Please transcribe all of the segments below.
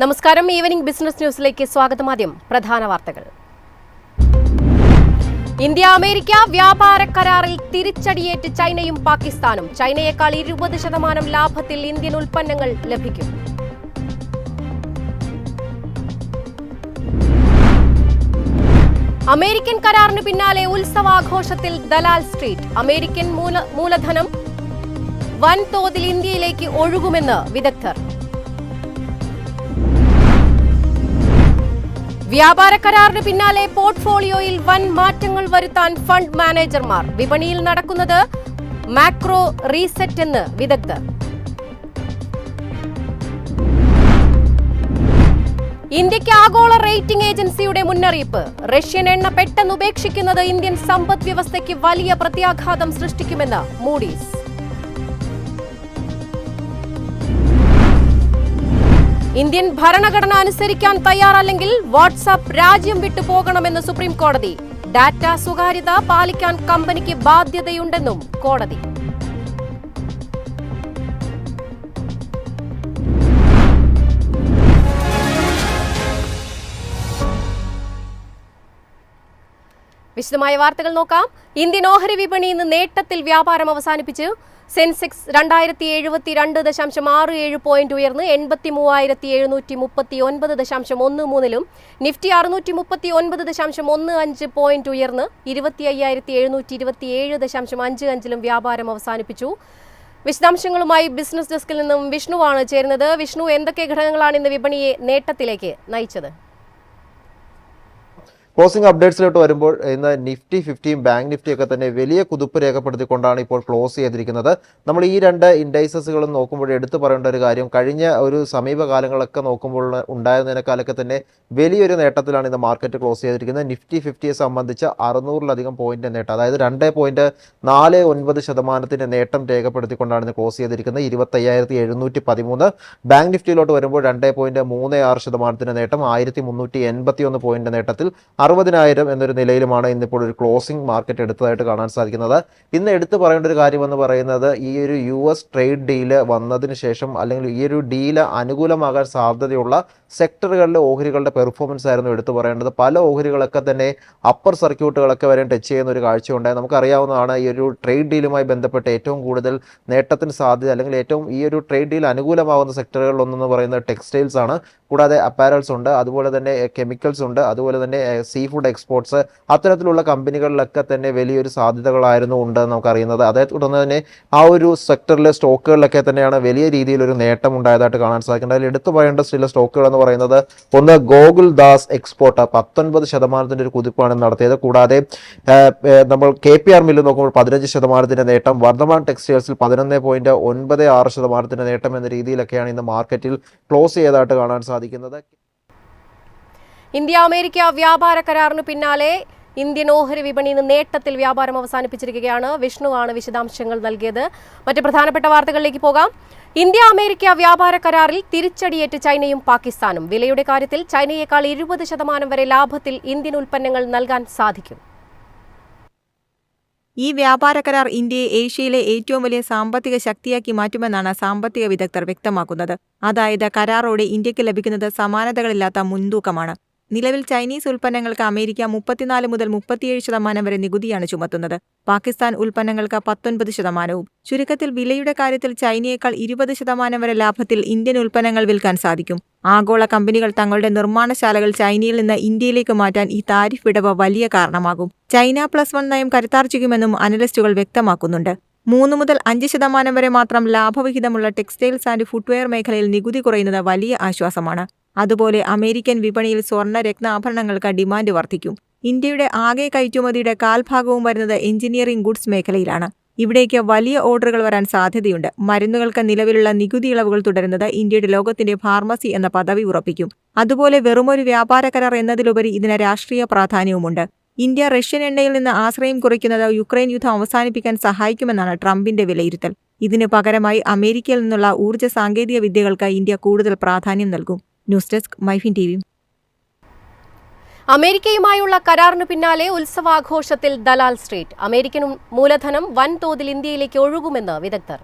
നമസ്കാരം. Evening business ന്യൂസിലേക്ക് സ്വാഗതം. ആദ്യം പ്രധാന വാർത്തകൾ. ഇന്ത്യ അമേരിക്ക വ്യാപാര കരാറിൽ തിരിച്ചടിയേറ്റ് ചൈനയും പാകിസ്ഥാനും. ചൈനയേക്കാൾ ഇരുപത് ശതമാനം ലാഭത്തിൽ ഇന്ത്യൻ ഉൽപ്പന്നങ്ങൾ ലഭിക്കും. അമേരിക്കൻ കരാറിന് പിന്നാലെ ഉത്സവാഘോഷത്തിൽ ദലാൽ സ്ട്രീറ്റ്. അമേരിക്കൻ മൂല- മൂലധനം വൻതോതിൽ ഇന്ത്യയിലേക്ക് ഒഴുകുമെന്ന് വിദഗ്ധർ. വ്യാപാര കരാറിന് പിന്നാലെ പോർട്ട്ഫോളിയോയിൽ വൻ മാറ്റങ്ങൾ വരുത്താൻ ഫണ്ട് മാനേജർമാർ വിപണിയിൽ നടക്കുന്നത് മാക്രോ റീസെറ്റ് എന്ന് വിദഗ്ധർ. ഇന്ത്യയ്ക്ക് ആഗോള റേറ്റിംഗ് ഏജൻസിയുടെ മുന്നറിയിപ്പ്. റഷ്യൻ എണ്ണ പെട്ടെന്ന് ഉപേക്ഷിക്കുന്നത് ഇന്ത്യൻ സമ്പദ് വ്യവസ്ഥയ്ക്ക് വലിയ പ്രത്യാഘാതം സൃഷ്ടിക്കുമെന്ന് മൂഡീസ്. ഇന്ത്യൻ ഭരണഘടന അനുസരിക്കാൻ തയ്യാറല്ലെങ്കിൽ വാട്സാപ്പ് രാജ്യം വിട്ടു പോകണമെന്ന് സുപ്രീം കോടതി. ഡാറ്റ സ്വകാര്യത പാലിക്കാൻ കമ്പനിക്ക് ബാധ്യതയുണ്ടെന്നും കോടതി. വിശദമായ വാർത്തകൾ നോക്കാം. ഇന്ത്യൻ ഓഹരി വിപണി ഇന്ന് നേട്ടത്തിൽ വ്യാപാരം അവസാനിപ്പിച്ച്. സെൻസെക്സ് രണ്ടായിരത്തി എഴുപത്തി രണ്ട് ദശാംശം ആറ് ഏഴ് പോയിന്റ് ഉയർന്ന് എൺപത്തി മൂവായിരത്തി എഴുന്നൂറ്റി മുപ്പത്തി ഒൻപത് ദശാംശം ഒന്ന് മൂന്നിലും നിഫ്റ്റി അറുന്നൂറ്റി മുപ്പത്തി ഒൻപത് ദശാംശം ഒന്ന് അഞ്ച് പോയിന്റ് ഉയർന്ന് ഇരുപത്തി അയ്യായിരത്തി എഴുന്നൂറ്റി ഇരുപത്തി ഏഴ് ദശാംശം അഞ്ച് അഞ്ചിലും വ്യാപാരം അവസാനിപ്പിച്ചു. വിശദാംശങ്ങളുമായി ബിസിനസ് ഡെസ്കിൽ നിന്നും വിഷ്ണുവാണ് ചേരുന്നത്. വിഷ്ണു എന്തൊക്കെ ഘടകങ്ങളാണ് ഇന്ന് വിപണിയെ നേട്ടത്തിലേക്ക് നയിച്ചത്? ക്ലോസിംഗ് അപ്ഡേറ്റ്സിലോട്ട് വരുമ്പോൾ ഇന്ന് നിഫ്റ്റി ഫിഫ്റ്റിയും ബാങ്ക് നിഫ്റ്റിയൊക്കെ തന്നെ വലിയ കുതിപ്പ് രേഖപ്പെടുത്തിക്കൊണ്ടാണ് ഇപ്പോൾ ക്ലോസ് ചെയ്തിരിക്കുന്നത്. നമ്മൾ ഈ രണ്ട് ഇൻഡൈസസുകളും നോക്കുമ്പോൾ എടുത്തു പറയേണ്ട ഒരു കാര്യം കഴിഞ്ഞ ഒരു സമീപകാലങ്ങളൊക്കെ നോക്കുമ്പോൾ ഉണ്ടായിരുന്നതിനേക്കാളൊക്കെ തന്നെ വലിയൊരു നേട്ടത്തിലാണ് ഇന്ന് മാർക്കറ്റ് ക്ലോസ് ചെയ്തിരിക്കുന്നത്. നിഫ്റ്റി ഫിഫ്റ്റിയെ സംബന്ധിച്ച് അറുന്നൂറിലധികം പോയിന്റ് നേട്ടം അതായത് രണ്ട് പോയിന്റ് നാല് ഒൻപത് ശതമാനത്തിന്റെ നേട്ടം രേഖപ്പെടുത്തിക്കൊണ്ടാണ് ഇന്ന് ക്ലോസ് ചെയ്തിരിക്കുന്നത്. ഇരുപത്തയ്യായിരത്തി എഴുന്നൂറ്റി പതിമൂന്ന്. ബാങ്ക് നിഫ്റ്റിയിലോട്ട് വരുമ്പോൾ രണ്ട് പോയിന്റ് മൂന്ന് ആറ് ശതമാനത്തിന്റെ നേട്ടം ആയിരത്തി മുന്നൂറ്റി എൺപത്തി ഒന്ന് പോയിന്റ് നേട്ടത്തിൽ അറുപതിനായിരം എന്നൊരു നിലയിലുമാണ് ഇന്നിപ്പോൾ ഒരു ക്ലോസിംഗ് മാർക്കറ്റ് എടുത്തതായിട്ട് കാണാൻ സാധിക്കുന്നത്. ഇന്ന് എടുത്തു പറയേണ്ട ഒരു കാര്യം എന്ന് പറയുന്നത് ഈ ഒരു യു എസ് ട്രേഡ് ഡീൽ വന്നതിന് ശേഷം അല്ലെങ്കിൽ ഈ ഒരു ഡീൽ അനുകൂലമാകാൻ സാധ്യതയുള്ള സെക്ടറുകളിലെ ഓഹരികളുടെ പെർഫോമൻസ് ആയിരുന്നു എടുത്തു പറയേണ്ടത്. പല ഓഹരികളൊക്കെ തന്നെ അപ്പർ സർക്യൂട്ടുകളൊക്കെ വരെ ടച്ച് ചെയ്യുന്ന ഒരു കാഴ്ച കാഴ്ചയുണ്ടായി. നമുക്കറിയാവുന്നതാണ് ഈ ഒരു ട്രേഡ് ഡീലുമായി ബന്ധപ്പെട്ട് ഏറ്റവും കൂടുതൽ നേട്ടത്തിന് സാധ്യത അല്ലെങ്കിൽ ഏറ്റവും ഈ ഒരു ട്രേഡ് ഡീൽ അനുകൂലമാകുന്ന സെക്ടറുകളിലൊന്നെന്ന് പറയുന്നത് ടെക്സ്റ്റൈൽസ് ആണ്. കൂടാതെ അപ്പാരൽസ് ഉണ്ട് അതുപോലെ തന്നെ കെമിക്കൽസ് ഉണ്ട് അതുപോലെ തന്നെ സീ ഫുഡ് എക്സ്പോർട്സ് അത്തരത്തിലുള്ള കമ്പനികളിലൊക്കെ തന്നെ വലിയൊരു സാധ്യതകളായിരുന്നു ഉണ്ട് നമുക്കറിയുന്നത്. അതേ തുടർന്ന് തന്നെ ആ ഒരു സെക്ടറിലെ സ്റ്റോക്കുകളിലൊക്കെ തന്നെയാണ് വലിയ രീതിയിലൊരു നേട്ടം ഉണ്ടായതായിട്ട് കാണാൻ സാധിക്കുന്നത്. അതിൽ എടുത്തു പറയേണ്ട ചില സ്റ്റോക്കുകൾ എന്ന് പറയുന്നത് ഒന്ന് ഗോകുൽ ദാസ് എക്സ്പോർട്ട് പത്തൊൻപത് ശതമാനത്തിന്റെ ഒരു കുതിപ്പാണ് നടത്തിയത്. കൂടാതെ നമ്മൾ കെ പി ആർ മില്ല് നോക്കുമ്പോൾ പതിനഞ്ച് ശതമാനത്തിന്റെ നേട്ടം വർദ്ധമാൻ ടെക്സ്റ്റൈൽസിൽ പതിനൊന്ന് പോയിന്റ് ഒൻപത് ആറ് ശതമാനത്തിന്റെ നേട്ടം എന്ന രീതിയിലൊക്കെയാണ് ഇന്ന് മാർക്കറ്റിൽ ക്ലോസ് ചെയ്തതായിട്ട് കാണാൻ സാധിക്കുന്നത് ഇന്ത്യ അമേരിക്ക വ്യാപാര കരാറിന് പിന്നാലെ ഇന്ത്യൻ ഓഹരി വിപണി ഇന്ന് നേട്ടത്തിൽ വ്യാപാരം അവസാനിപ്പിച്ചിരിക്കുകയാണ്. വിഷ്ണുവാണ് വിശദാംശങ്ങൾ നൽകിയത്. മറ്റ് പ്രധാനപ്പെട്ട വാർത്തകളിലേക്ക് പോകാം. ഇന്ത്യ അമേരിക്ക വ്യാപാര കരാറിൽ തിരിച്ചടിയേറ്റ് ചൈനയും പാകിസ്ഥാനും. വിലയുടെ കാര്യത്തിൽ ചൈനയേക്കാൾ ഇരുപത് ശതമാനം വരെ ലാഭത്തിൽ ഇന്ത്യൻ ഉൽപ്പന്നങ്ങൾ നൽകാൻ സാധിക്കും. ഈ വ്യാപാര കരാർ ഇന്ത്യയെ ഏഷ്യയിലെ ഏറ്റവും വലിയ സാമ്പത്തിക ശക്തിയാക്കി മാറ്റുമെന്നാണ് സാമ്പത്തിക വിദഗ്ധർ വ്യക്തമാക്കുന്നത്. അതായത് കരാറോടെ ഇന്ത്യയ്ക്ക് ലഭിക്കുന്നത് സമാനതകളില്ലാത്ത മുൻതൂക്കമാണ്. നിലവിൽ ചൈനീസ് ഉൽപ്പന്നങ്ങൾക്ക് അമേരിക്ക മുപ്പത്തിനാല് മുതൽ മുപ്പത്തിയേഴ് ശതമാനം വരെ നികുതിയാണ് ചുമത്തുന്നത്. പാകിസ്ഥാൻ ഉൽപ്പന്നങ്ങൾക്ക് പത്തൊൻപത് ശതമാനവും. ചുരുക്കത്തിൽ വിലയുടെ കാര്യത്തിൽ ചൈനയേക്കാൾ ഇരുപത് ശതമാനം വരെ ലാഭത്തിൽ ഇന്ത്യൻ ഉൽപ്പന്നങ്ങൾ വിൽക്കാൻ സാധിക്കും. ആഗോള കമ്പനികൾ തങ്ങളുടെ നിർമ്മാണശാലകൾ ചൈനയിൽ നിന്ന് ഇന്ത്യയിലേക്ക് മാറ്റാൻ ഈ താരിഫ് വിടവ് വലിയ കാരണമാകും. ചൈന പ്ലസ് വൺ നയം കരുത്താർജിക്കുമെന്നും അനലിസ്റ്റുകൾ വ്യക്തമാക്കുന്നുണ്ട്. മൂന്ന് മുതൽ അഞ്ച് ശതമാനം വരെ മാത്രം ലാഭവിഹിതമുള്ള ടെക്സ്റ്റൈൽസ് ആൻഡ് ഫുട്വെയർ മേഖലയിൽ നികുതി കുറയുന്നത് വലിയ ആശ്വാസമാണ്. അതുപോലെ അമേരിക്കൻ വിപണിയിൽ സ്വർണ രത്നാഭരണങ്ങൾക്ക് ഡിമാൻഡ് വർദ്ധിക്കും. ഇന്ത്യയുടെ ആകെ കയറ്റുമതിയുടെ കാൽഭാഗവും വരുന്നത് എഞ്ചിനീയറിംഗ് ഗുഡ്സ് മേഖലയിലാണ്. ഇവിടേക്ക് വലിയ ഓർഡറുകൾ വരാൻ സാധ്യതയുണ്ട്. മരുന്നുകൾക്ക് നിലവിലുള്ള നികുതി ഇളവുകൾ തുടരുന്നത് ഇന്ത്യയുടെ ലോകത്തിന്റെ ഫാർമസി എന്ന പദവി ഉറപ്പിക്കും. അതുപോലെ വെറുമൊരു വ്യാപാര കരാർ എന്നതിലുപരി ഇതിന് രാഷ്ട്രീയ പ്രാധാന്യവുമുണ്ട്. ഇന്ത്യ റഷ്യൻ എണ്ണയിൽ നിന്ന് ആശ്രയം കുറയ്ക്കുന്നത് യുക്രൈൻ യുദ്ധം അവസാനിപ്പിക്കാൻ സഹായിക്കുമെന്നാണ് ട്രംപിന്റെ വിലയിരുത്തൽ. ഇതിനു പകരമായി അമേരിക്കയിൽ നിന്നുള്ള ഊർജ സാങ്കേതിക വിദ്യകൾക്ക് ഇന്ത്യ കൂടുതൽ പ്രാധാന്യം നൽകും. ന്യൂസ് ഡെസ്ക് മൈഫിൻ ടി അമേരിക്കയുമായുള്ള കരാറിനു പിന്നാലെ ഉത്സവാഘോഷത്തിൽ ദലാൽ സ്ട്രീറ്റ്. അമേരിക്കൻ മൂലധനം വൻതോതിൽ ഇന്ത്യയിലേക്ക് ഒഴുകുമെന്ന് വിദഗ്ധർ.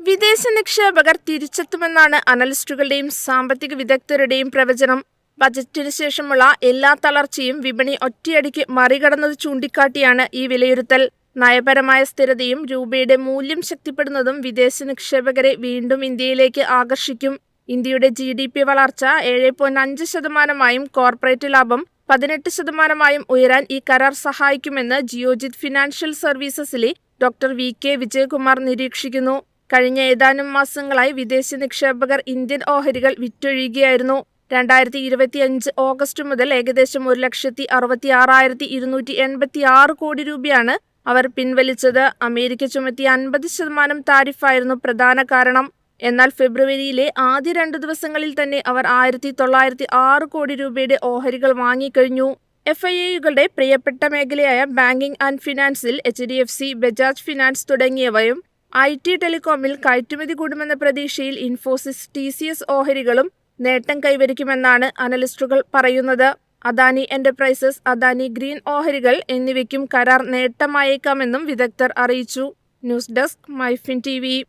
വിദേശ നിക്ഷേപകർ തിരിച്ചെത്തുമെന്നാണ് അനലിസ്റ്റുകളുടെയും സാമ്പത്തിക വിദഗ്ധരുടെയും പ്രവചനം. ബജറ്റിന് ശേഷമുള്ള എല്ലാ തളർച്ചയും വിപണി ഒറ്റയടിക്ക് മറികടന്നത് ചൂണ്ടിക്കാട്ടിയാണ് ഈ വിലയിരുത്തൽ. നയപരമായ സ്ഥിരതയും രൂപയുടെ മൂല്യം ശക്തിപ്പെടുന്നതും വിദേശ നിക്ഷേപകരെ വീണ്ടും ഇന്ത്യയിലേക്ക് ആകർഷിക്കും. ഇന്ത്യയുടെ ജി ഡി പി വളർച്ച ഏഴ് പോയിന്റ് അഞ്ച് ശതമാനമായും കോർപ്പറേറ്റ് ലാഭം പതിനെട്ട് ശതമാനമായും ഉയരാൻ ഈ കരാർ സഹായിക്കുമെന്ന് ജിയോജിത് ഫിനാൻഷ്യൽ സർവീസസിലെ ഡോക്ടർ വി കെ വിജയകുമാർ നിരീക്ഷിക്കുന്നു. കഴിഞ്ഞ ഏതാനും മാസങ്ങളായി വിദേശ നിക്ഷേപകർ ഇന്ത്യൻ ഓഹരികൾ വിറ്റൊഴിയുകയായിരുന്നു. രണ്ടായിരത്തി ഇരുപത്തിയഞ്ച് ഓഗസ്റ്റ് മുതൽ ഏകദേശം ഒരു ലക്ഷത്തി അറുപത്തി ആറായിരത്തി ഇരുന്നൂറ്റി എൺപത്തി ആറ് കോടി രൂപയാണ് അവർ പിൻവലിച്ചത്. അമേരിക്ക ചുമത്തിയ അൻപത് ശതമാനം താരിഫായിരുന്നു പ്രധാന കാരണം. എന്നാൽ ഫെബ്രുവരിയിലെ ആദ്യ രണ്ടു ദിവസങ്ങളിൽ തന്നെ അവർ ആയിരത്തി തൊള്ളായിരത്തി ആറ് കോടി രൂപയുടെ ഓഹരികൾ വാങ്ങിക്കഴിഞ്ഞു. എഫ് ഐ എയുകളുടെ പ്രിയപ്പെട്ട മേഖലയായ banking and ഫിനാൻസിൽ H D F C Bajaj finance തുടങ്ങിയവയും ഐ ടി ടെലികോമിൽ കയറ്റുമതി കൂടുമെന്ന പ്രതീക്ഷയിൽ ഇൻഫോസിസ് ടി സി എസ് ഓഹരികളും നേട്ടം കൈവരിക്കുമെന്നാണ് അനലിസ്റ്റുകൾ പറയുന്നത്. അദാനി എന്റർപ്രൈസസ് അദാനി ഗ്രീൻ ഓഹരികൾ എന്നിവയ്ക്കും കരാർ നേട്ടമായേക്കാമെന്നും വിദഗ്ധർ അറിയിച്ചു. News desk MyFin T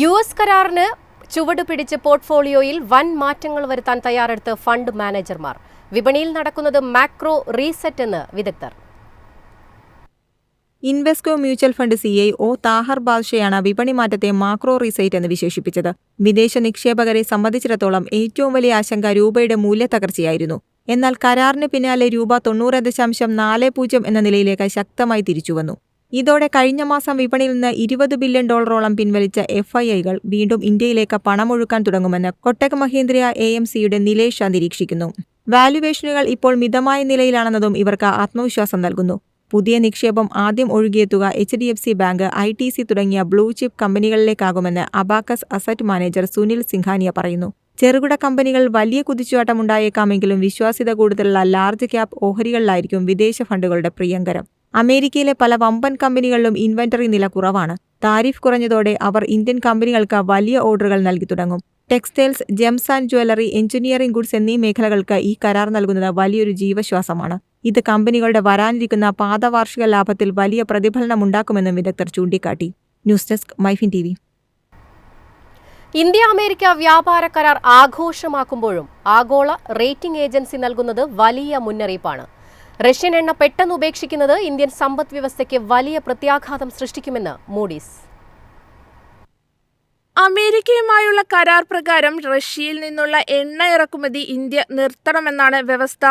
U S കരാറിന് ചുവട് പിടിച്ച് പോർട്ട്ഫോളിയോയിൽ വൻ മാറ്റങ്ങൾ വരുത്താൻ തയ്യാറെടുത്ത് ഫണ്ട് മാനേജർമാർ. വിപണിയിൽ നടക്കുന്നത് മാക്രോ റീസെറ്റ് എന്ന് വിദഗ്ധർ. Invesco mutual fund C I O Tahir ബാദ്ഷയാണ് വിപണി മാറ്റത്തെ മാക്രോ റീസൈറ്റ് എന്ന് വിശേഷിപ്പിച്ചത്. വിദേശ നിക്ഷേപകരെ സംബന്ധിച്ചിടത്തോളം ഏറ്റവും വലിയ ആശങ്ക രൂപയുടെ മൂല്യത്തകർച്ചയായിരുന്നു എന്നാൽ കരാറിന് പിന്നാലെ രൂപ തൊണ്ണൂറ് ദശാംശം നാല് പൂജ്യം എന്ന നിലയിലേക്ക് ശക്തമായി തിരിച്ചുവന്നു. ഇതോടെ കഴിഞ്ഞ മാസം വിപണിയിൽ നിന്ന് ഇരുപത് ബില്യൺ ഡോളറോളം പിൻവലിച്ച എഫ് ഐ ഐകൾ വീണ്ടും ഇന്ത്യയിലേക്ക് പണമൊഴുക്കാൻ തുടങ്ങുമെന്ന് കൊട്ടക് മഹീന്ദ്ര എ എം സിയുടെ നിലേഷ നിരീക്ഷിക്കുന്നു വാല്യുവേഷനുകൾ ഇപ്പോൾ മിതമായ നിലയിലാണെന്നതും ഇവർക്ക് ആത്മവിശ്വാസം നൽകുന്നു. പുതിയ നിക്ഷേപം ആദ്യം ഒഴുകിയെത്തുക H D F C bank I T C തുടങ്ങിയ blue chip കമ്പനികളിലേക്കാകുമെന്ന് Abacus asset manager Sunil Singhania പറയുന്നു. ചെറുകിട കമ്പനികൾ വലിയ കുതിച്ചുചാട്ടമുണ്ടായേക്കാമെങ്കിലും വിശ്വാസ്യത കൂടുതലുള്ള ലാർജ് ക്യാപ് ഓഹരികളിലായിരിക്കും വിദേശ ഫണ്ടുകളുടെ പ്രിയങ്കരം. അമേരിക്കയിലെ പല വമ്പൻ കമ്പനികളിലും ഇൻവെന്ററി നില കുറവാണ്. താരിഫ് കുറഞ്ഞതോടെ അവർ ഇന്ത്യൻ കമ്പനികൾക്ക് വലിയ ഓർഡറുകൾ നൽകി തുടങ്ങും. Textiles gems and jewellery engineering goods എന്നീ മേഖലകൾക്ക് ഈ കരാർ നൽകുന്നത് വലിയൊരു ജീവശ്വാസമാണ്. ഇത് കമ്പനികളുടെ വരാനിരിക്കുന്ന പാദവാർഷിക ലാഭത്തിൽ വലിയ പ്രതിഫലനമുണ്ടാക്കുമെന്നും വിദഗ്ധർ ചൂണ്ടിക്കാട്ടി. News desk MyFin T India America വ്യാപാര കരാർ ആഘോഷമാക്കുമ്പോഴും ആഗോള റേറ്റിംഗ് ഏജൻസി നൽകുന്നത് വലിയ മുന്നറിയിപ്പാണ്. റഷ്യൻ എണ്ണ പെട്ടെന്ന് ഉപേക്ഷിക്കുന്നത് ഇന്ത്യൻ സമ്പദ് വ്യവസ്ഥയ്ക്ക് വലിയ പ്രത്യാഘാതം സൃഷ്ടിക്കുമെന്ന് മൂഡീസ്. അമേരിക്കയുമായുള്ള കരാർ പ്രകാരം റഷ്യയിൽ നിന്നുള്ള എണ്ണ ഇറക്കുമതി ഇന്ത്യ നിർത്തണമെന്നാണ് വ്യവസ്ഥ.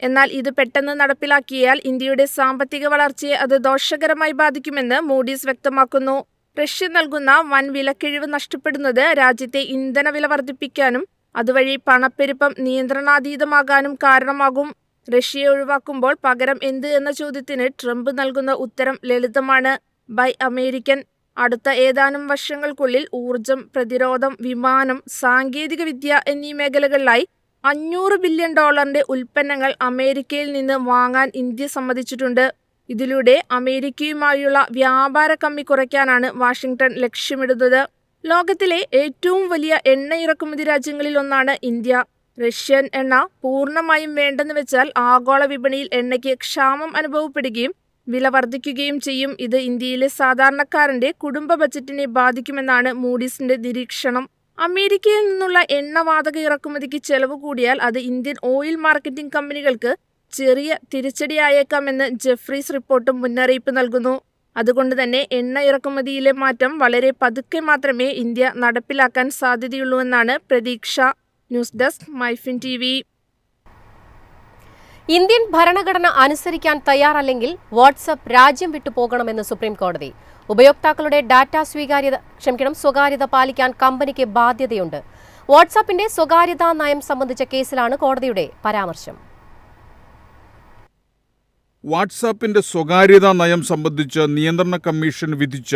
എന്നാൽ ഇത് പെട്ടെന്ന് നടപ്പിലാക്കിയാൽ ഇന്ത്യയുടെ സാമ്പത്തിക വളർച്ചയെ അത് ദോഷകരമായി ബാധിക്കുമെന്ന് മൂഡീസ് വ്യക്തമാക്കുന്നു. റഷ്യ നൽകുന്ന വൻ വിലക്കിഴിവ് നഷ്ടപ്പെടുന്നത് രാജ്യത്തെ ഇന്ധനവില വർദ്ധിപ്പിക്കാനും അതുവഴി പണപ്പെരുപ്പം നിയന്ത്രണാതീതമാകാനും കാരണമാകും. റഷ്യയെ ഒഴിവാക്കുമ്പോൾ പകരം എന്ത് എന്ന ചോദ്യത്തിന് ട്രംപ് നൽകുന്ന ഉത്തരം ലളിതമാണ്. ബൈ അമേരിക്കൻ അടുത്ത ഏതാനും വർഷങ്ങൾക്കുള്ളിൽ ഊർജം പ്രതിരോധം വിമാനം സാങ്കേതികവിദ്യ എന്നീ മേഖലകളിലായി അഞ്ഞൂറ് ബില്യൺ ഡോളറിന്റെ ഉൽപ്പന്നങ്ങൾ അമേരിക്കയിൽ നിന്ന് വാങ്ങാൻ ഇന്ത്യ സമ്മതിച്ചിട്ടുണ്ട്. ഇതിലൂടെ അമേരിക്കയുമായുള്ള വ്യാപാര കമ്മി കുറയ്ക്കാനാണ് വാഷിംഗ്ടൺ ലക്ഷ്യമിടുന്നത്. ലോകത്തിലെ ഏറ്റവും വലിയ എണ്ണ ഇറക്കുമതി രാജ്യങ്ങളിൽ ഒന്നാണ് ഇന്ത്യ. റഷ്യൻ എണ്ണ പൂർണമായും വേണ്ടെന്ന് വെച്ചാൽ ആഗോള വിപണിയിൽ എണ്ണയ്ക്ക് ക്ഷാമം അനുഭവപ്പെടുകയും വില വർദ്ധിക്കുകയും ചെയ്യും. ഇത് ഇന്ത്യയിലെ സാധാരണക്കാരന്റെ കുടുംബ ബജറ്റിനെ ബാധിക്കുമെന്നാണ് മൂഡീസിന്റെ നിരീക്ഷണം. അമേരിക്കയിൽ നിന്നുള്ള എണ്ണവാതക ഇറക്കുമതിക്ക് ചെലവ് കൂടിയാൽ അത് ഇന്ത്യൻ ഓയിൽ മാർക്കറ്റിംഗ് കമ്പനികൾക്ക് ചെറിയ തിരിച്ചടിയായേക്കാമെന്ന് ജെഫ്രീസ് റിപ്പോർട്ടും മുന്നറിയിപ്പ് നൽകുന്നു. അതുകൊണ്ട് തന്നെ എണ്ണ ഇറക്കുമതിയിലെ മാറ്റം വളരെ പതുക്കെ മാത്രമേ ഇന്ത്യ നടപ്പിലാക്കാൻ സാധ്യതയുള്ളൂവെന്നാണ് പ്രതീക്ഷ. News desk MyFin T V. Indian ഭരണഘടന അനുസരിക്കാൻ തയ്യാറല്ലെങ്കിൽ വാട്സപ്പ് രാജ്യം വിട്ടു പോകണമെന്ന് സുപ്രീം കോടതി. ഉപയോക്താക്കളുടെ ഡാറ്റ സ്വീകാര്യത ക്ഷമിക്കണം സ്വകാര്യത പാലിക്കാൻ കമ്പനിക്ക് ബാധ്യതയുണ്ട്. വാട്സാപ്പിന്റെ സ്വകാര്യതാ നയം സംബന്ധിച്ച കേസിലാണ് കോടതിയുടെ പരാമർശം. വാട്സാപ്പിന്റെ സ്വകാര്യതാ നയം സംബന്ധിച്ച് നിയന്ത്രണ കമ്മീഷൻ വിധിച്ച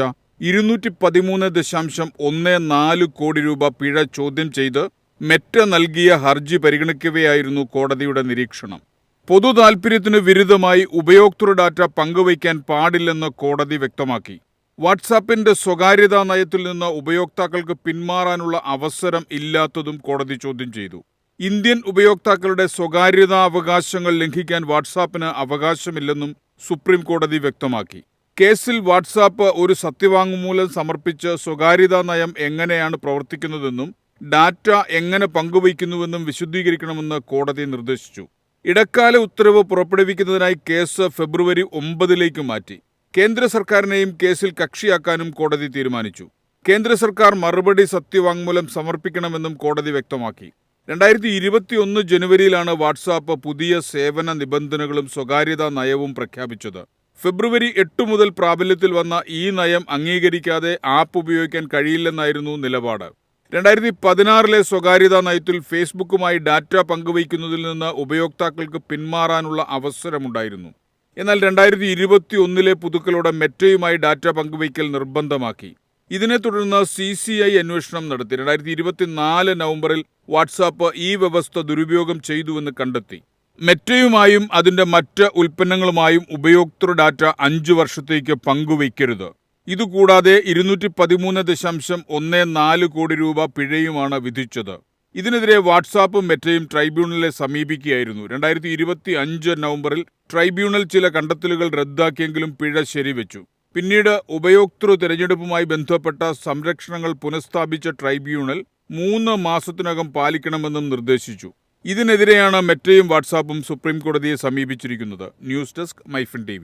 ഇരുന്നൂറ്റി പതിമൂന്ന് ദശാംശം ഒന്ന് നാല് കോടി രൂപ പിഴ ചോദ്യം ചെയ്ത് മെറ്റ നൽകിയ ഹർജി പരിഗണിക്കവെയായിരുന്നു കോടതിയുടെ നിരീക്ഷണം. പൊതു താൽപര്യത്തിനു വിരുദ്ധമായി ഉപയോക്തൃ ഡാറ്റ പങ്കുവയ്ക്കാൻ പാടില്ലെന്ന് കോടതി വ്യക്തമാക്കി. വാട്സാപ്പിന്റെ സ്വകാര്യതാ നയത്തിൽ നിന്ന് ഉപയോക്താക്കൾക്ക് പിന്മാറാനുള്ള അവസരം ഇല്ലാത്തതും കോടതി ചോദ്യം ചെയ്തു. ഇന്ത്യൻ ഉപയോക്താക്കളുടെ സ്വകാര്യതാ അവകാശങ്ങൾ ലംഘിക്കാൻ വാട്സാപ്പിന് അവകാശമില്ലെന്നും സുപ്രീം കോടതി വ്യക്തമാക്കി. കേസിൽ വാട്സാപ്പ് ഒരു സത്യവാങ്മൂലം സമർപ്പിച്ച് സ്വകാര്യതാ നയം എങ്ങനെയാണ് പ്രവർത്തിക്കുന്നതെന്നും ഡാറ്റ എങ്ങനെ പങ്കുവയ്ക്കുന്നുവെന്നും വിശദീകരിക്കണമെന്ന് കോടതി നിർദ്ദേശിച്ചു. ഇടക്കാല ഉത്തരവ് പുറപ്പെടുവിക്കുന്നതിനായി കേസ് ഫെബ്രുവരി ഒമ്പതിലേക്ക് മാറ്റി. കേന്ദ്ര സർക്കാരിനെയും കേസിൽ കക്ഷിയാക്കാനും കോടതി തീരുമാനിച്ചു. കേന്ദ്ര സർക്കാർ മറുപടി സത്യവാങ്മൂലം സമർപ്പിക്കണമെന്നും കോടതി വ്യക്തമാക്കി. രണ്ടായിരത്തി ഇരുപത്തിയൊന്ന് ജനുവരിയിലാണ് വാട്സാപ്പ് പുതിയ സേവന നിബന്ധനകളും സ്വകാര്യതാ നയവും പ്രഖ്യാപിച്ചത്. ഫെബ്രുവരി എട്ട് മുതൽ പ്രാബല്യത്തിൽ വന്ന ഈ നയം അംഗീകരിക്കാതെ ആപ്പ് ഉപയോഗിക്കാൻ കഴിയില്ലെന്നായിരുന്നു നിലപാട്. രണ്ടായിരത്തി പതിനാറിലെ സ്വകാര്യതാ നയത്തിൽ ഫേസ്ബുക്കുമായി ഡാറ്റ പങ്കുവയ്ക്കുന്നതിൽ നിന്ന് ഉപയോക്താക്കൾക്ക് പിന്മാറാനുള്ള അവസരമുണ്ടായിരുന്നു. എന്നാൽ രണ്ടായിരത്തി ഇരുപത്തി ഒന്നിലെ പുതുക്കലോടെ മെറ്റയുമായി ഡാറ്റ പങ്കുവയ്ക്കൽ നിർബന്ധമാക്കി. ഇതിനെ തുടർന്ന് സി സി ഐ അന്വേഷണം നടത്തി. രണ്ടായിരത്തി ഇരുപത്തിനാല് നവംബറിൽ വാട്സാപ്പ് ഈ വ്യവസ്ഥ ദുരുപയോഗം ചെയ്തുവെന്ന് കണ്ടെത്തി. മെറ്റയുമായും അതിന്റെ മറ്റ് ഉൽപ്പന്നങ്ങളുമായും ഉപയോക്തൃ ഡാറ്റ അഞ്ചു വർഷത്തേക്ക് പങ്കുവയ്ക്കരുത്. ഇതുകൂടാതെ ഇരുന്നൂറ്റി പതിമൂന്ന് ദശാംശം ഒന്ന് നാല് കോടി രൂപ പിഴയുമാണ് വിധിച്ചത്. ഇതിനെതിരെ വാട്സാപ്പും മെറ്റയും ട്രൈബ്യൂണലിനെ സമീപിക്കുകയായിരുന്നു. രണ്ടായിരത്തി ഇരുപത്തി അഞ്ച് നവംബറിൽ ട്രൈബ്യൂണൽ ചില കണ്ടെത്തലുകൾ റദ്ദാക്കിയെങ്കിലും പിഴ ശരിവെച്ചു. പിന്നീട് ഉപയോക്തൃ തിരഞ്ഞെടുപ്പുമായി ബന്ധപ്പെട്ട സംരക്ഷണങ്ങൾ പുനഃസ്ഥാപിച്ച ട്രൈബ്യൂണൽ മൂന്ന് മാസത്തിനകം പാലിക്കണമെന്നും നിർദ്ദേശിച്ചു. ഇതിനെതിരെയാണ് മെറ്റയും വാട്സാപ്പും സുപ്രീം കോടതിയെ സമീപിച്ചിരിക്കുന്നത്. ന്യൂസ് ഡെസ്ക് മൈഫിൻ ടി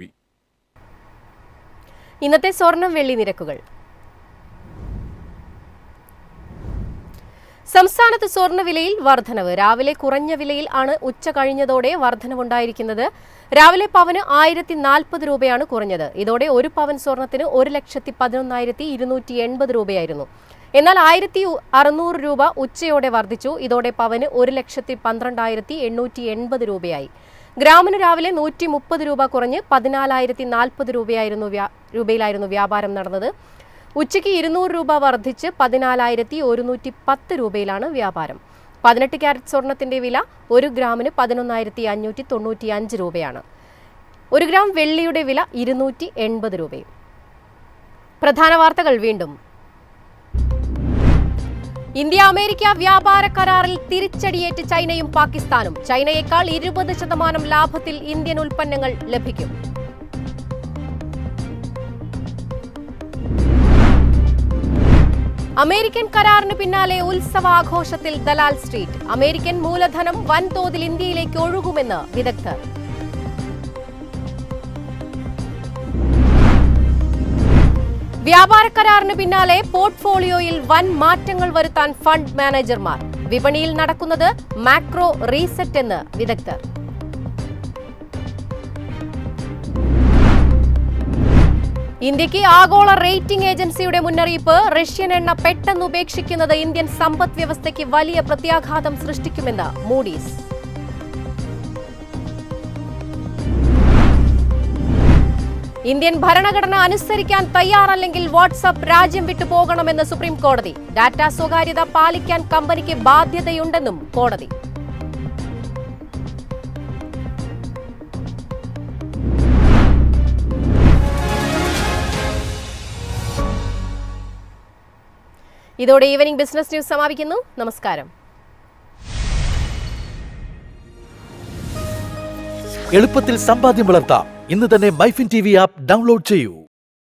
ഇന്നത്തെ സ്വർണം വെള്ളി നിരക്കുകൾ. സംസ്ഥാനത്ത് സ്വർണവിലയിൽ വർധനവ്. രാവിലെ കുറഞ്ഞ വിലയിൽ ആണ് ഉച്ച കഴിഞ്ഞതോടെ വർധനവുണ്ടായിരിക്കുന്നത്. രാവിലെ പവന് ആയിരത്തി നാൽപ്പത് രൂപയാണ് കുറഞ്ഞത്. ഇതോടെ ഒരു പവൻ സ്വർണത്തിന് ഒരു ലക്ഷത്തി പതിനൊന്നായിരത്തി ഇരുന്നൂറ്റി എൺപത് രൂപയായിരുന്നു. എന്നാൽ ആയിരത്തി അറുന്നൂറ് രൂപ ഉച്ചയോടെ വർദ്ധിച്ചു. ഇതോടെ പവന് ഒരു ലക്ഷത്തി പന്ത്രണ്ടായിരത്തി എണ്ണൂറ്റി എൺപത് രൂപയായി. ഗ്രാമിന് രാവിലെ നൂറ്റി മുപ്പത് രൂപ കുറഞ്ഞ് പതിനാലായിരത്തി നാൽപ്പത് രൂപയായിരുന്നു രൂപയിലായിരുന്നു വ്യാപാരം നടന്നത്. ഉച്ചയ്ക്ക് ഇരുന്നൂറ് രൂപ വർദ്ധിച്ച് പതിനാലായിരത്തി ഒരുന്നൂറ്റി പത്ത് രൂപയിലാണ് വ്യാപാരം. പതിനെട്ട് ക്യാരറ്റ് സ്വർണത്തിന്റെ വില ഒരു ഗ്രാമിന് പതിനൊന്നായിരത്തി അഞ്ഞൂറ്റി തൊണ്ണൂറ്റി അഞ്ച് രൂപയാണ്. ഒരു ഗ്രാം വെള്ളിയുടെ വില ഇരുന്നൂറ്റി എൺപത് രൂപയും. പ്രധാന വാർത്തകൾ വീണ്ടും. ഇന്ത്യ അമേരിക്ക വ്യാപാര കരാറിൽ തിരിച്ചടിയേറ്റ് ചൈനയും പാകിസ്ഥാനും. ചൈനയേക്കാൾ ഇരുപത് ശതമാനം ലാഭത്തിൽ ഇന്ത്യൻ ഉൽപ്പന്നങ്ങൾ ലഭിക്കും. അമേരിക്കൻ കരാറിന് പിന്നാലെ ഉത്സവാഘോഷത്തിൽ ദലാൽ സ്ട്രീറ്റ്. അമേരിക്കൻ മൂലധനം വൻതോതിൽ ഇന്ത്യയിലേക്ക് ഒഴുകുമെന്ന് വിദഗ്ധർ. വ്യാപാര കരാറിന് പിന്നാലെ പോർട്ട്ഫോളിയോയിൽ വൻ മാറ്റങ്ങൾ വരുത്താൻ ഫണ്ട് മാനേജർമാർ. വിപണിയിൽ നടക്കുന്നത് മാക്രോ റീസെറ്റ് എന്ന് വിദഗ്ധർ. ഇന്ത്യയ്ക്ക് ആഗോള റേറ്റിംഗ് ഏജൻസിയുടെ മുന്നറിയിപ്പ് റഷ്യൻ എണ്ണ പെട്ടെന്ന് ഉപേക്ഷിക്കുന്നത് ഇന്ത്യൻ സമ്പദ് വ്യവസ്ഥയ്ക്ക് വലിയ പ്രത്യാഘാതം സൃഷ്ടിക്കുമെന്ന് മൂഡീസ്. ഇന്ത്യൻ ഭരണഘടന അനുസരിക്കാൻ തയ്യാറല്ലെങ്കിൽ വാട്സ്ആപ്പ് രാജ്യം വിട്ടു പോകണമെന്ന് സുപ്രീം കോടതി. ഡാറ്റ സ്വകാര്യത പാലിക്കാൻ കമ്പനിക്ക് ബാധ്യതയുണ്ടെന്നും കോടതി. ഇതോടെ ഈവനിംഗ് ബിസിനസ് ന്യൂസ് സമാപിക്കുന്നു. നമസ്കാരം. എളുപ്പത്തിൽ സമ്പാദ്യം വളർത്താം. ഇന്ന് തന്നെ MyFin T V app download ചെയ്യൂ.